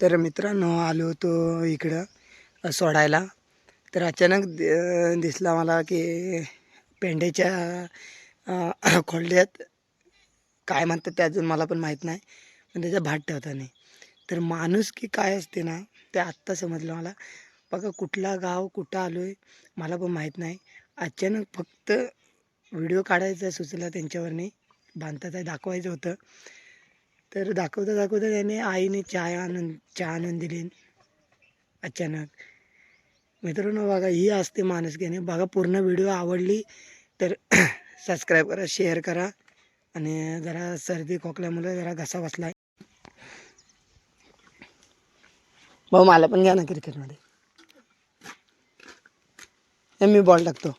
तर मित्रांनो आलो होतो इकडं सोडायला. तर अचानक दि- दिसला मला की पेंड्याच्या खोलड्यात काय म्हणतात ते अजून मला पण माहीत नाही पण त्याचा भात ठेवताना तर माणूस की काय असते ना ते आत्ता समजलं मला. बघा कुठला गाव कुठं आलो आहे मला पण माहीत नाही. अचानक फक्त व्हिडिओ काढायचा सुचला त्यांच्यावरनी बांधतात दाखवायचं होतं. तर दाखवता दाखवता त्याने आईने चहा आणून चहा आणून दिली. अचानक. मित्रांनो बघा ही असते माणुसकीने. बघा पूर्ण व्हिडिओ आवडली तर सबस्क्राईब करा शेअर करा. आणि जरा सर्दी खोकल्यामुळे जरा घसा बसला भाऊ मला पण घ्या ना क्रिकेटमध्ये. हे मी बॉल टाकतो.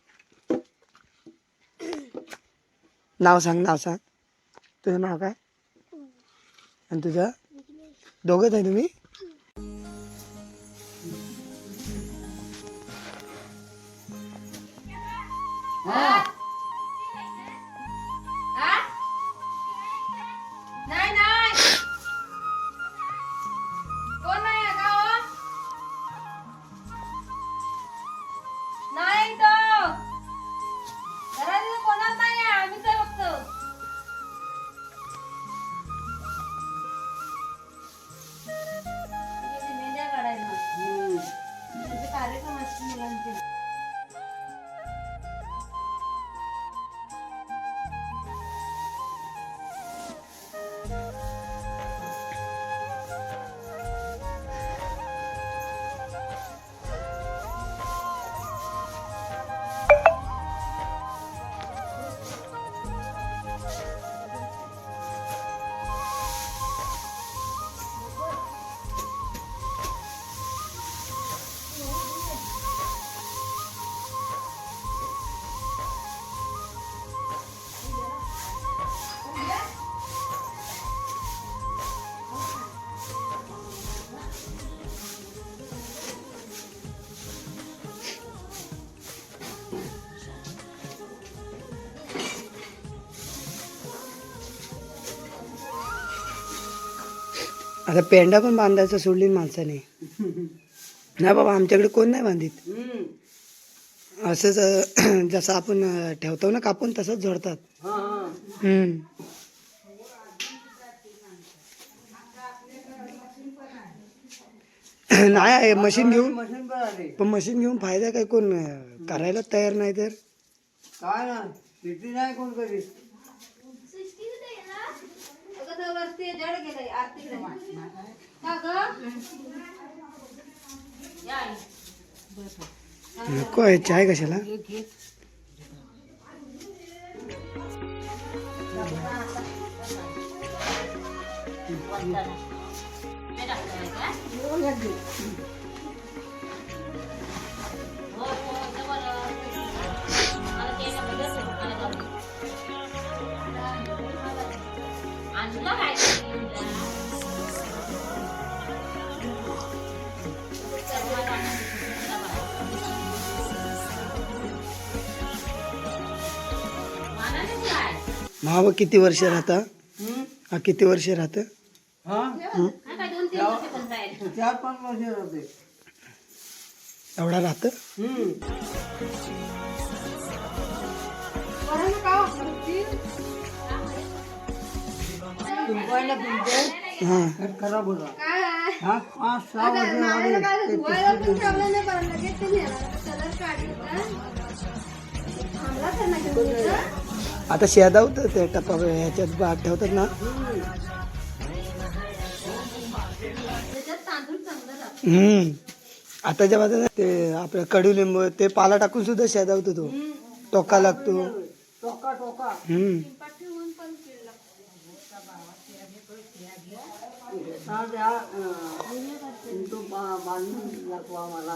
नाव सांग नाव सांग. तुझं नाव काय? आणि तुझा? दोघंच आहे तुम्ही? नाही Música आता पेंडा पण बांधायचा सोडली माणसाने. नाही बाबा आमच्याकडे कोण नाही बांधित. असंच जसं आपण ठेवतो ना कापून तसंच झोडतात. हम्म. नाही आहे मशीन घेऊन. मशीन पण मशीन घेऊन फायदा काय कोण करायला तयार नाही तर? काय ना नाही कोण करीत. वरती जड गेलंय का ग. नको आहे चाय कशाला? हा मग किती वर्ष राहता? हा किती वर्ष राहतं? हा? चार पाच वर्ष होते एवढा राहतं? हा. खराब होता. हा? पाच सहा वर्ष झाले आता शेदा ते टप्पा ह्याच्यात भात ठेवतात ना. हम्म. आताच्या बाजूला ते आपलं कडुलिंबू ते पाला टाकून सुद्धा शेदावतो तो. टोका लागतो. हम्म. मला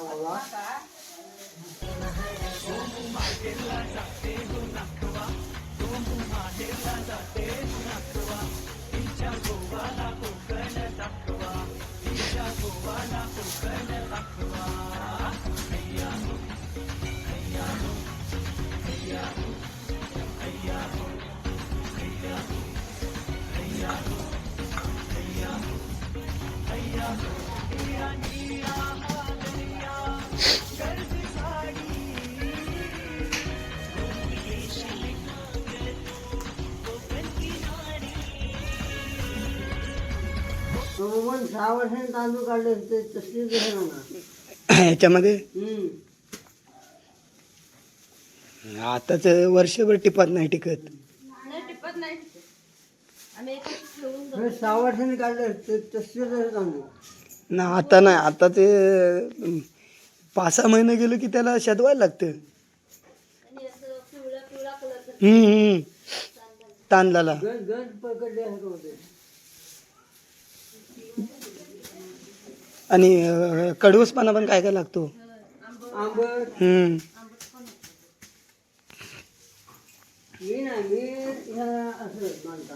सहा वर्षांनी तांदूळ काढले ते तसलीच आहे ना ह्याच्यामध्ये? हम्म. आताच वर्षभर टिपत नाही टिकत. नाही टिपत नाही आम्ही एकच ठेवून हे सहा वर्षांनी काढले ना आता नाही आता ते पाच सहा महिने गेलो की त्याला शदवायला लागतं. हम्म, हम्म. तांदळाला. पकडले होते. आणि अं, कडवसपणा पण काय काय लागतो? आंबट. हम्म. मी नाही मी ह्या असं मानता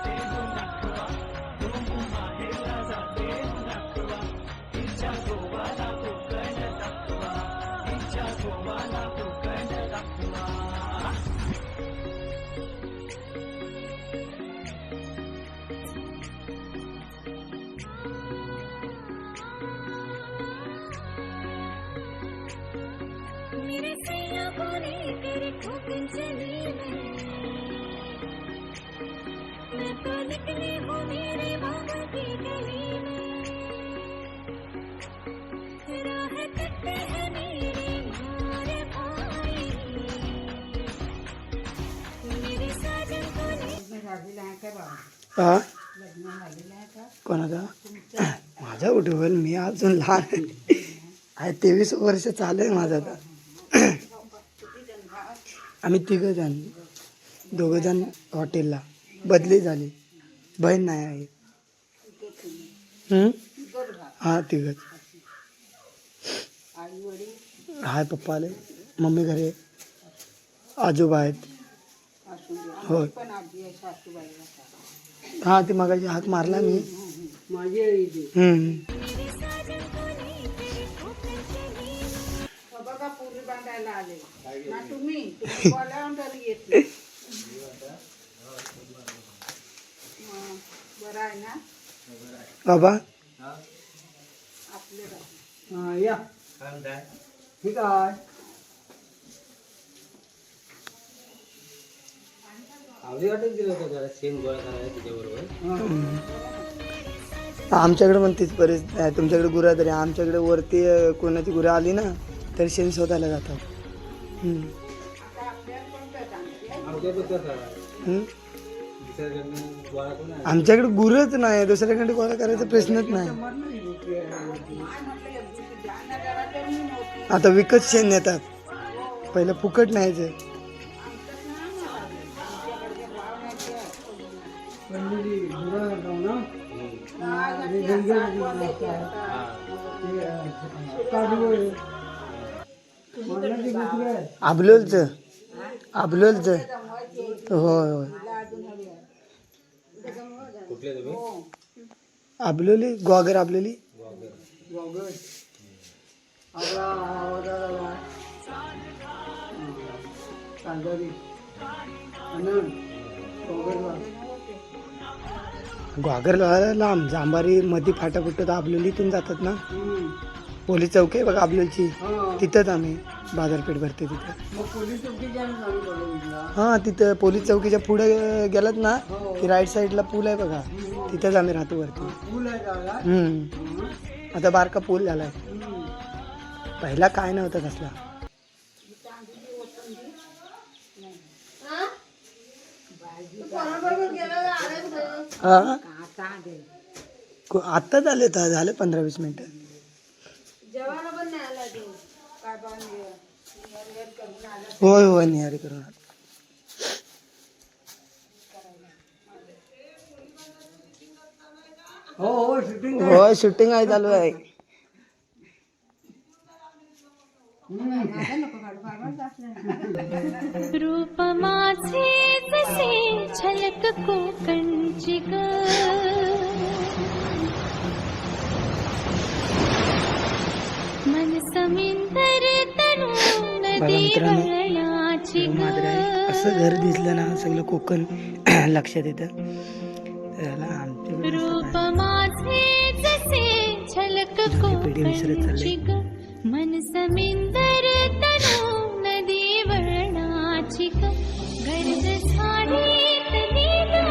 चली मैं मैं तो निकली हूँ मेरे बाबा की गली में। राह कटते हैं मेरे मारे भाई मेरे साजन को हा? कोणाचा? माझा कुठे होईल मी अजून लहान आहे. आहे तेवीस वर्ष चालू आहे माझं आता. आम्ही तिघं जण दोघं जण हॉटेलला. बदली झाली. बहीण नाही आहे? हा तिघच. हाय पप्पा आले. मम्मी घरी. आजोबा आहेत. होय. हा ती मगाशी हाक मारला मी. पुरी बांधायला आले ना तुम्ही तुम्ही बोलावून तरी येत नाही. मग बरं आहे ना? बाबा. आपले. हा या. ठीक आहे. आमच्याकडे पण तीच परिस्थिती आहे तुमच्याकडे गुरा तरी आमच्याकडे वरती कोणाची गुरं आली ना तर शेण शोधायला जातात. आमच्याकडे गुरच नाही दुसऱ्याकडे गोळा करायचा प्रश्नच नाही. आता विकत शेण नेतात. पहिलं फुकट न्यायचं. जाऊ ना. आबलोलचं आबलोलचं होय होय. आबलोली ग्वागर आबलोली ग्वागर लांब. जांभारी मध्ये फाटा फुटत आबलोलीतून जातात ना? पोलीस चौकी आहे बघा आबलोलची हा. तिथंच आम्ही बाजारपेठ भरते तिथं. हां तिथं पोलीस चौकीच्या पुढे गेलात ना. की राईट साईडला पूल आहे बघा. तिथंच आम्ही राहतो वरती. आहे. आता बारका पूल झालाय. हम्म. पहिला काय नव्हता कसला हा? हा? आत्ताच आले तर झाले पंधरा वीस मिनिटं जेवायला पण नाही आला तू काय बा नि- नियर करून आला होय होय निहारी करून आलो. हो हो शूटिंग होय शूटिंग आहे चालू आहे. रूप माझे जसे झलक कोकणची ग मन समिंदर नदी मित्रांनो, मात्र आहे. असं घर दिसलं ना सगळं कोकण लक्षात येतं. त्याला जुनी पिढी विसरत चालली. मन समिंदर तनु नदी वळणाची गर्द झाडी